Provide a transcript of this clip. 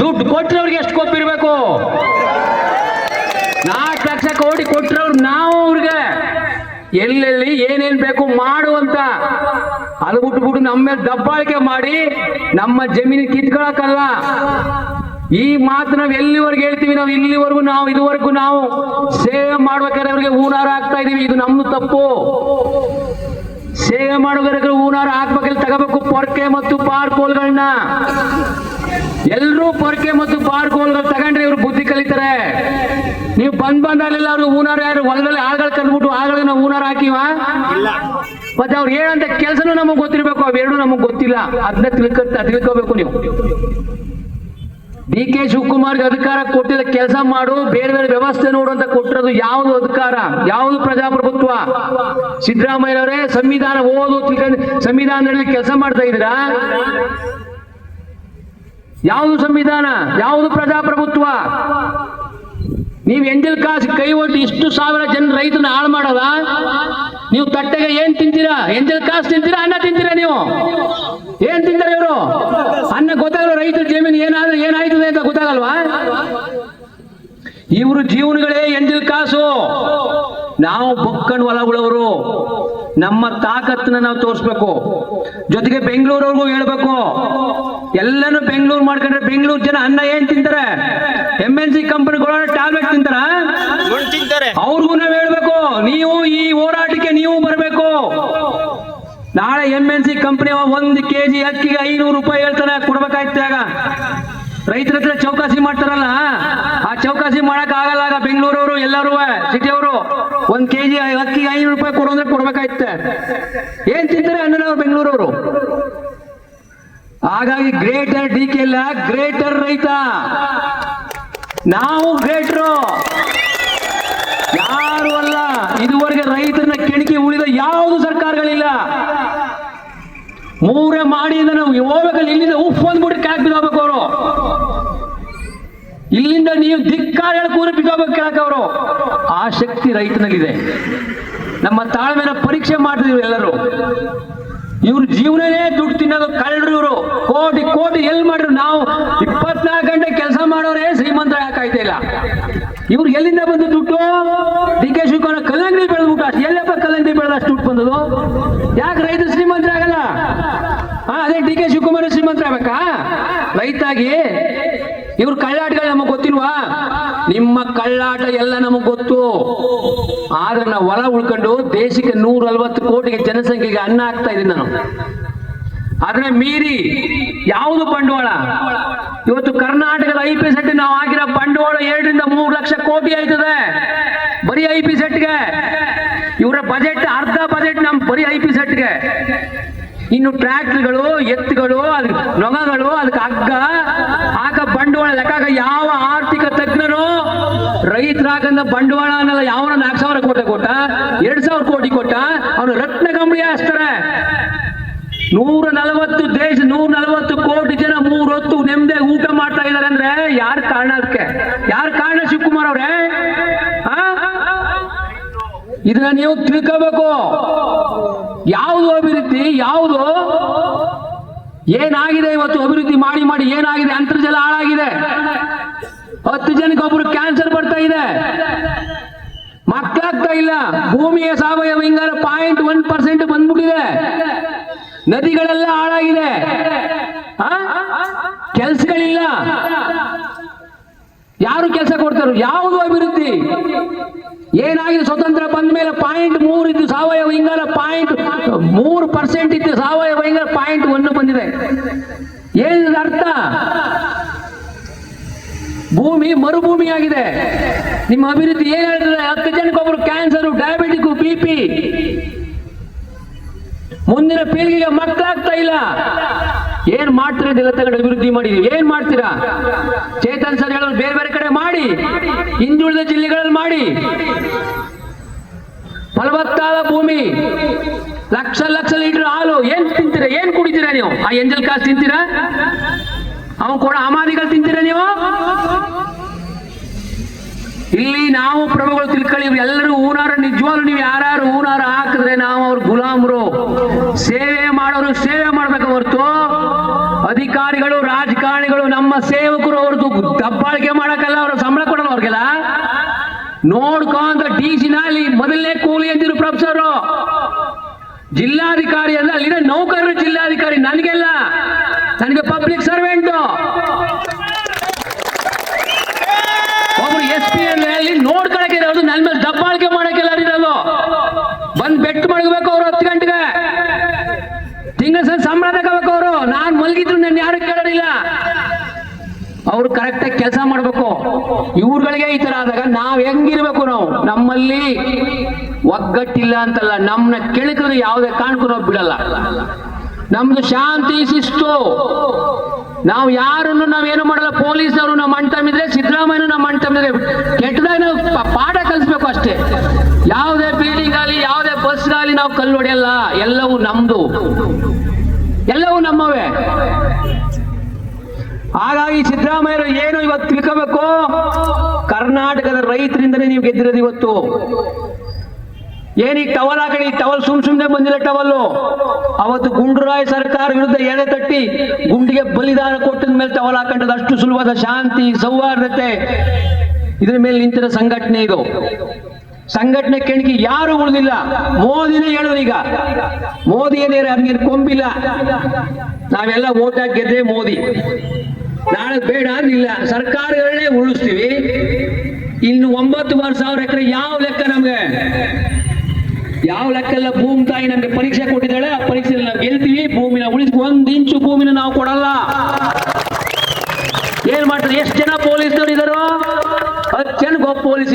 ದುಡ್ಡು ಕೊಟ್ಟರವ್ರಿಗೆ ಎಷ್ಟು ಕೊಪ್ಪಿರ್ಬೇಕು ನಾಲ್ಕು ಲಕ್ಷ ಕೋಟಿ ಕೊಟ್ಟರವ್ರು ನಾವು ಅವ್ರಿಗೆ. ಎಲ್ಲೆಲ್ಲಿ ಏನೇನ್ ಬೇಕು ಮಾಡು ಅಂತ ಅದು ಬಿಟ್ಬಿಟ್ಟು ನಮ್ಮ ಮೇಲೆ ದಬ್ಬಾಳಿಕೆ ಮಾಡಿ ನಮ್ಮ ಜಮೀನು ಕಿತ್ಕೊಳಕಲ್ಲ ಈ ಮಾತು ನಾವು ಎಲ್ಲಿವರೆಗೆ ಹೇಳ್ತೀವಿ? ನಾವು ಇಲ್ಲಿವರೆಗೂ ನಾವು, ಇದುವರೆಗೂ ನಾವು ಸೇವೆ ಮಾಡ್ಬೇಕಾದ್ರೆ ಅವ್ರಿಗೆ ಹೂನಾರ ಆಗ್ತಾ ಇದೀವಿ. ಇದು ನಮ್ದು ತಪ್ಪು. ಸೇವೆ ಮಾಡೋದಕ್ಕೆ ಹೂನಾರ ಹಾಕ್ಬೇಕಲ್ಲಿ ತಗೋಬೇಕು. ಪೊರ್ಕೆ ಮತ್ತು ಪಾರ್ಕೋಲ್ಗಳನ್ನ ಎಲ್ಲರೂ ಪೊರ್ಕೆ ಮತ್ತು ಪಾರ್ಕೋಲ್ಗಳು ತಗೊಂಡ್ರೆ ಇವ್ರು ಬುದ್ಧಿ ಕಲಿತಾರೆ. ನೀವು ಬಂದ್ ಬಂದಾಗಲೆಲ್ಲ ಅವ್ರು ಊನಾರ ಯಾರು? ಹೊಲದಲ್ಲಿ ಆಳ್ಗಳು ಕಂಡ್ಬಿಟ್ಟು ಆಳ್ಗಳನ್ನ ಊನಾರ ಹಾಕಿವ ಮತ್ತೆ ಅವ್ರು ಏನಂತ ಕೆಲಸನೂ ನಮಗೆ ಗೊತ್ತಿರ್ಬೇಕು ಅವೆರಡು ನಮಗೆ ಗೊತ್ತಿಲ್ಲ. ಅದನ್ನ ತಿಳ್ಕ ತಿಳ್ಕೋಬೇಕು ನೀವು. ಡಿ ಕೆ ಶಿವಕುಮಾರ್ಗೆ ಅಧಿಕಾರ ಕೊಟ್ಟಿದ ಕೆಲಸ ಮಾಡು ಬೇರೆ ಬೇರೆ ವ್ಯವಸ್ಥೆ ನೋಡು ಅಂತ ಕೊಟ್ಟಿರೋದು ಯಾವುದು ಅಧಿಕಾರ? ಯಾವುದು ಪ್ರಜಾಪ್ರಭುತ್ವ? ಸಿದ್ದರಾಮಯ್ಯನವರೇ ಸಂವಿಧಾನ ಓದು ತಿಳ್ಕೊಂಡು ಸಂವಿಧಾನದಲ್ಲಿ ಕೆಲಸ ಮಾಡ್ತಾ ಇದ್ದೀರಾ? ಯಾವುದು ಸಂವಿಧಾನ? ಯಾವುದು ಪ್ರಜಾಪ್ರಭುತ್ವ? ನೀವು ಎಂಜಲ್ ಕಾಸು ಕೈ ಒಟ್ಟು ಇಷ್ಟು ಸಾವಿರ ಜನ ರೈತನ ಹಾಳು ಮಾಡಲ್ಲ? ನೀವು ತಟ್ಟೆಗೆ ಏನ್ ತಿಂತೀರಾ? ಎಂಜಲ್ ಕಾಸು ತಿಂತೀರಾ? ಅನ್ನ ತಿಂತೀರಾ ನೀವು? ಏನ್ ತಿಂತಾರೆ ಇವರು? ಅನ್ನ ಗೊತ್ತಾಗಲ್ಲ ರೈತರ ಜಮೀನು ಏನಾದ್ರೂ ಏನಾಯ್ತದೆ ಅಂತ ಗೊತ್ತಾಗಲ್ವಾ? ಇವರು ಜೀವನಗಳೇ ಎಂಜಲ್ ಕಾಸು. ನಾವು ಬೊಕ್ಕಣ್ ಹೊಲಗಳವರು. ನಮ್ಮ ತಾಕತ್ತನ್ನ ನಾವು ತೋರಿಸ್ಬೇಕು. ಜೊತೆಗೆ ಬೆಂಗಳೂರವ್ರಿಗೂ ಹೇಳ್ಬೇಕು. ಎಲ್ಲಾನು ಬೆಂಗಳೂರು ಮಾಡ್ಕೊಂಡ್ರೆ ಬೆಂಗಳೂರು ಜನ ಅನ್ನ ಏನ್ ತಿಂತಾರೆ? ಎಂ ಎನ್ ಸಿ ಕಂಪನಿಗಳ ಟ್ಯಾಬ್ಲೆಟ್ ತಿಂತಾರ? ತಿಂತಾರೆ. ಅವ್ರಿಗೂ ನಾವು ಹೇಳ್ಬೇಕು. ನೀವು ಈ ಹೋರಾಟಕ್ಕೆ ನೀವು ಬರಬೇಕು. ನಾಳೆ ಎಂ ಎನ್ ಸಿ ಕಂಪನಿ ಒಂದು ಕೆಜಿ ಅಕ್ಕಿಗೆ ಐನೂರು ರೂಪಾಯಿ ಹೇಳ್ತಾನೆ ಕೊಡ್ಬೇಕಾಯ್ತು ಆಗ ರೈತರ ಹತ್ರ ಚೌಕಾಸಿ ಮಾಡ್ತಾರಲ್ಲ ಆ ಚೌಕಾಸಿ ಮಾಡಕ್ ಆಗಲ್ಲ ಆಗ ಬೆಂಗಳೂರವರು ಎಲ್ಲರೂ ಸಿಟಿ ಅವರು ಒಂದ್ ಕೆಜಿ ಅಕ್ಕಿಗೆ ಐನೂರು ರೂಪಾಯಿ ಕೊಡ್ಬೇಕಾಯ್ತೆ ಏನ್ ತಿಂತಾರೆ ಅನ್ನನವ್ರು ಬೆಂಗಳೂರವರು? ಹಾಗಾಗಿ ಗ್ರೇಟರ್ ಡಿ ಕೆ ಇಲ್ಲ, ಗ್ರೇಟರ್ ರೈತ. ನಾವು ಗ್ರೇಟರು. ಯಾರು ಅಲ್ಲ, ಇದುವರೆಗೆ ರೈತರನ್ನ ಕೆಣಕಿ ಉಳಿದ ಯಾವುದು ಸರ್ಕಾರಗಳಿಲ್ಲ. ಮೂರೇ ಮಾಡಿ ನಾವು ಹೋಗ್ಬೇಕಲ್ಲಿ, ಇಲ್ಲಿಂದ ಉಫ್ ಬಂದ್ಬಿಟ್ಟು ಕ್ಯಾಕ್ ಬಿದ್ದೋಗ್ಬೇಕು ಅವರು. ಇಲ್ಲಿಂದ ನೀವು ಧಿಕ್ಕಾರ ಕೂರು ಬಿದ್ದೋಗ್ಬೇಕು ಕೆಳಕ್ ಅವರು. ಆ ಶಕ್ತಿ ರೈತನಲ್ಲಿದೆ. ನಮ್ಮ ತಾಳ್ಮೆನ ಪರೀಕ್ಷೆ ಮಾಡ್ತಿದ್ರು ಎಲ್ಲರೂ. ಇವ್ರ ಜೀವನನೇ ದುಡ್ಡು ತಿನ್ನೋದು ಕಳ್ಳರು ಇವರು. ಕೋಟಿ ಕೋಟಿ ಎಲ್ಲಿ ಮಾಡಿದ್ರು? ನಾವು ಇಪ್ಪತ್ನಾಲ್ಕು ಗಂಟೆ ಕೆಲಸ ಮಾಡೋರೇ ಶ್ರೀಮಂತ ಯಾಕಾಯ್ತಾ ಇಲ್ಲ? ಇವ್ರು ಎಲ್ಲಿಂದ ಬಂದು ದುಡ್ಡು? ಡಿ ಕೆ ಶಿವಕುಮಾರ್ ಕಲ್ಲಂಗಡಿ ಬೆಳೆದ್ಬಿಟ್ಟು ಅಷ್ಟು ಎಲ್ಲಪ್ಪ ಕಲ್ಲಂಗಡಿ ಬೆಳೆದ ಅಷ್ಟು ದುಡ್ಡು ಬಂದದು ಯಾಕೆ ರೈತ ಶ್ರೀಮಂತರಾಗಲ್ಲ ಹಾ, ಅದೇ ಡಿ ಕೆ ಶಿವಕುಮಾರ್ ಶ್ರೀಮಂತರಾಗಬೇಕಾ ರೈತಾಗಿ ಇವ್ರು ಕಳ್ಳಾಟಗಳು ನಿಮ್ಮ ಕಳ್ಳಾಟ ಎಲ್ಲ ನಮಗ್ ಗೊತ್ತು. ಆದ್ರೆ ನಾವು ಹೊಲ ಉಳ್ಕೊಂಡು ದೇಶಕ್ಕೆ ನೂರ ಅಲ್ವತ್ತು ಕೋಟಿಗೆ ಜನಸಂಖ್ಯೆಗೆ ಅನ್ನ ಹಾಕ್ತಾ ಇದೀನಿ ನಾನು. ಅದನ್ನ ಮೀರಿ ಯಾವುದು ಬಂಡವಾಳ? ಇವತ್ತು ಕರ್ನಾಟಕದ ಐ ಪಿ ಸೆಟ್ ನಾವು ಆಗಿರೋ ಬಂಡವಾಳ ಎರಡರಿಂದ ಮೂರು ಲಕ್ಷ ಕೋಟಿ ಆಯ್ತದೆ. ಬರೀ ಐ ಪಿ ಸೆಟ್ಗೆ ಇವರ ಬಜೆಟ್ ಅರ್ಧ ಬಜೆಟ್ ನಮ್ ಬರೀ ಐ ಪಿ ಸೆಟ್ಗೆ ಇನ್ನು ಟ್ರ್ಯಾಕ್ಟರ್ಗಳು ಎತ್ತುಗಳು ಅದಕ್ಕೆ ನೊಗಗಳು, ಅದಕ್ಕೆ ಹಗ್ಗ, ಆಗ ಬಂಡವಾಳ ಲೆಕ್ಕ ಯಾವ ರೈತರಾಗಂದ ಬಂಡವಾಳ ಅನ್ನಲ್ಲ ಯಾವ ನಾಲ್ಕು ಸಾವಿರ ಕೋಟಿ ಕೊಟ್ಟ, ಎರಡ್ ಸಾವಿರ ಕೋಟಿ ಕೊಟ್ಟ, ಅವನು ರತ್ನ ಕಂಬಳಿ ಹಾಸ್ತಾರೆ. ನೂರ ನಲವತ್ತು ದೇಶ, ನೂರ ನಲವತ್ತು ಕೋಟಿ ಜನ ಮೂರೊತ್ತು ನೆಮ್ಮದಿ ಊಟ ಮಾಡ್ತಾ ಇದ್ದಾರೆ ಅಂದ್ರೆ ಯಾರ ಕಾರಣ ಅದಕ್ಕೆ? ಯಾರ ಕಾರಣ ಶಿವಕುಮಾರ್ ಅವ್ರೆ? ಇದನ್ನ ನೀವು ತಿಳ್ಕೋಬೇಕು. ಯಾವುದು ಅಭಿವೃದ್ಧಿ, ಯಾವುದು? ಏನಾಗಿದೆ ಇವತ್ತು ಅಭಿವೃದ್ಧಿ ಮಾಡಿ ಮಾಡಿ ಏನಾಗಿದೆ? ಅಂತರ್ಜಲ ಹಾಳಾಗಿದೆ. ಹತ್ತು ಜನಕ್ಕೆ ಒಬ್ರು ಕ್ಯಾನ್ಸರ್ ಬರ್ತಾ ಇದೆ. ಮಕ್ಕಳಾಗ್ತಾ ಇಲ್ಲ. ಭೂಮಿಯ ಸಾವಯವ ಇಂಗಾಲ ಪಾಯಿಂಟ್ ಒನ್ ಪರ್ಸೆಂಟ್ ಬಂದ್ಬಿಟ್ಟಿದೆ. ನದಿಗಳೆಲ್ಲ ಹಾಳಾಗಿದೆ. ಕೆಲ್ಸಗಳಿಲ್ಲ. ಯಾರು ಕೆಲಸ ಕೊಡ್ತಾರೋ? ಯಾವುದು ಅಭಿವೃದ್ಧಿ? ಏನಾಗಿದೆ? ಸ್ವತಂತ್ರ ಬಂದ ಮೇಲೆ ಪಾಯಿಂಟ್ ಮೂರು ಇದ್ದು ಸಾವಯವ ಇಂಗಾಲ ಪಾಯಿಂಟ್ ಮೂರು ಪರ್ಸೆಂಟ್ ಇದ್ದು ಸಾವಯವ ಇಂಗಾಲ ಪಾಯಿಂಟ್ ಒಂದು ಬಂದಿದೆ. ಏನಿದೆ ಅರ್ಥ? ಭೂಮಿ ಮರುಭೂಮಿ ಆಗಿದೆ ನಿಮ್ಮ ಅಭಿವೃದ್ಧಿ ಏನ್ ಹೇಳ್ತದೆ ಹತ್ತು ಜನಕ್ಕೊಬ್ರು ಕ್ಯಾನ್ಸರ್ ಡಯಾಬಿಟಿಕ್ ಬಿ ಪಿ ಮುಂದಿನ ಪೀಳಿಗೆಗೆ ಮಕ್ಕಳಾಗ್ತಾ ಇಲ್ಲ. ಏನ್ ಮಾಡ್ತೀರಾ ತಗೊಂಡು ಅಭಿವೃದ್ಧಿ ಮಾಡಿ ಏನ್ ಮಾಡ್ತೀರಾ? ಚೇತನ್ ಸರ್ ಹೇಳೋದು ಬೇರೆ ಬೇರೆ ಕಡೆ ಮಾಡಿ. ಹಿಂದುಳಿದ ಜಿಲ್ಲೆಗಳಲ್ಲಿ ಮಾಡಿ. ಫಲವತ್ತಾದ ಭೂಮಿ. ಲಕ್ಷ ಲಕ್ಷ ಲೀಟರ್ ಹಾಲು. ಏನ್ ತಿಂತೀರಾ? ಏನ್ ಕುಡಿತೀರಾ ನೀವು? ಆ ಎಂಜಲ್ ಕಾಸ್ ತಿಂತೀರಾ? ಅವನ್ ಕೂಡ ಅಮಾದಿಗಳು ತಿಂತೀರ ನೀವು? ಇಲ್ಲಿ ನಾವು ಪ್ರಭುಗಳು ತಿಳ್ಕೊಳ್ಳಿ ಎಲ್ಲರೂ ಊನಾರ ನಿಜವಾಗ್ಲು ನೀವು ಯಾರು ಊನಾರ ಹಾಕಿದ್ರೆ ನಾವು ಅವ್ರ ಗುಲಾಮರು. ಸೇವೆ ಮಾಡೋರು ಸೇವೆ ಮಾಡ್ಬೇಕು ಹೊರತು. ಅಧಿಕಾರಿಗಳು, ರಾಜಕಾರಣಿಗಳು, ನಮ್ಮ ಸೇವಕರು ಅವ್ರದ್ದು ದಬ್ಬಾಳಿಕೆ ಮಾಡಕ್ಕಲ್ಲ, ಅವ್ರ ಸಂಬಳ ಕೊಡಲ್ಲ ಅವ್ರಿಗೆಲ್ಲ. ನೋಡ್ಕೊಂತ ಡಿ ನಲ್ಲಿ ಮೊದಲನೇ ಕೂಲಿ ಅಂತಿರು ಪ್ರೊಫೆಸರ್. ಜಿಲ್ಲಾಧಿಕಾರಿ ಅಂದ್ರೆ ಅಲ್ಲಿನ ನೌಕರರು ಜಿಲ್ಲಾಧಿಕಾರಿ, ನನಗೆಲ್ಲ. ನನಗೆ ಪಬ್ಲಿಕ್ ಸರ್ವೆಂಟ್ ಒಬ್ರು ಎಸ್ ಪಿ ಅಲ್ಲಿ ನೋಡ್ಕೊಳಕ್ಕೆ ಇರೋದು ನನ್ನ ಮೇಲೆ ದಬ್ಬಾಳಿಕೆ ಮಾಡಕ್ಕೆಲ್ಲ ಇರೋದು. ಬಂದ್ ಬೆಟ್ಟು ಮಡಗಬೇಕು ಅವ್ರು ಹತ್ತು ಗಂಟೆಗೆ. ತಿಂಗಳ ಸಲ ಸಂಬಳ ತಗೋಬೇಕು ಅವರು. ನಾನು ಮಲಗಿದ್ರು ನನ್ನ ಯಾರು ಕೇಳಲಿಲ್ಲ ಅವ್ರು ಕರೆಕ್ಟಾಗಿ ಕೆಲಸ ಮಾಡಬೇಕು. ಇವ್ರುಗಳಿಗೆ ಈ ತರ ಆದಾಗ ನಾವ್ ಹೆಂಗಿರ್ಬೇಕು ನಾವು? ನಮ್ಮಲ್ಲಿ ಒಗ್ಗಟ್ಟಿಲ್ಲ ಅಂತಲ್ಲ. ನಮ್ಮನ್ನ ಕೆಳಕಿದ್ರೆ ಯಾವುದೇ ಕಾರಣಕ್ಕೂ ಬಿಡಲ್ಲ. ನಮ್ದು ಶಾಂತಿ ಶಿಸ್ತು. ನಾವು ಯಾರನ್ನು ನಾವೇನು ಮಾಡಲ್ಲ, ಪೊಲೀಸರು ನಮ್ಮ ಅಂಟಮಿದ್ರೆ ಸಿದ್ದರಾಮಯ್ಯನು ಸಿದ್ದರಾಮಯ್ಯ ನಮ್ಮ ಅಂಟಮಿದ್ರೆ ಕೆಟ್ಟದಾಗ ಪಾಠ ಕಲಿಸ್ಬೇಕು ಅಷ್ಟೇ. ಯಾವುದೇ ಬಿಲ್ಡಿಂಗ್ ಆಗಲಿ ಯಾವುದೇ ಬಸ್ ಆಗಲಿ ನಾವು ಕಲ್ಲು ಹೊಡೆಯಲ್ಲ, ಎಲ್ಲವೂ ನಮ್ದು. ಎಲ್ಲವೂ ನಮ್ಮವೇ. ಹಾಗಾಗಿ ಸಿದ್ದರಾಮಯ್ಯರು ಏನು ಇವತ್ತು ತಿಳ್ಕೋಬೇಕು? ಕರ್ನಾಟಕದ ರೈತರಿಂದನೇ ನೀವು ಗೆದ್ದಿರೋದು ಇವತ್ತು. ಏನೀಗ ಟವಲ್ ಹಾಕಿ ಟವಲ್ ಸುಮ್ ಸುಮ್ನೆ ಬಂದಿಲ್ಲ ಟವಲ್ಲು. ಅವತ್ತು ಗುಂಡ್ರಾಯ್ ಸರ್ಕಾರ ವಿರುದ್ಧ ಎಳೆ ತಟ್ಟಿ ಗುಂಡಿಗೆ ಬಲಿದಾನ ಕೊಟ್ಟಿದ ಮೇಲೆ ಟವಲ್ ಹಾಕೊಂಡದ ಅಷ್ಟು ಸುಲಭದ ಶಾಂತಿ, ಸೌಹಾರ್ದತೆ. ಇದ್ರ ಮೇಲೆ ನಿಂತಿರೋ ಸಂಘಟನೆ ಇದು. ಸಂಘಟನೆ ಕೆಣಕಿ ಯಾರು ಉಳಿದಿಲ್ಲ? ಮೋದಿನೇ ಹೇಳೋದು ಈಗ. ಮೋದಿ ಏನೇ ಹಂಗೇನು ಕೊಂಬಿಲ್ಲ. ನಾವೆಲ್ಲ ಓಟ್ ಹಾಕಿದ್ರೆ ಮೋದಿ. ನಾಳೆ ಬೇಡ ಅಂದಿಲ್ಲ. ಸರ್ಕಾರಗಳನ್ನೇ ಉಳಿಸ್ತೀವಿ. ಇನ್ನು ಒಂಬತ್ತು ಸಾವಿರ ಎಕರೆ ಯಾವ ಲೆಕ್ಕ ನಮ್ಗೆ? ಯಾವ ಲೆಕ್ಕಲ್ಲ ಭೂಮಿ ತಾಯಿ ನಮ್ಗೆ ಪರೀಕ್ಷೆ ಕೊಟ್ಟಿದ್ದಾಳೆ, ಆ ಪರೀಕ್ಷೆಯಲ್ಲಿ ನಾವು ಗೆಲ್ತೀವಿ, ಭೂಮಿನ ಉಳಿಸ್ ಒಂದ್ ಇಂಚು ಭೂಮಿನ ನಾವು ಕೊಡಲ್ಲ. ಏನ್ ಮಾಡ್ತಾರೆ? ಎಷ್ಟು ಜನ ಪೊಲೀಸ್ ಇದಾರೋ, ಹತ್ತು ಜನ ಪೊಲೀಸ್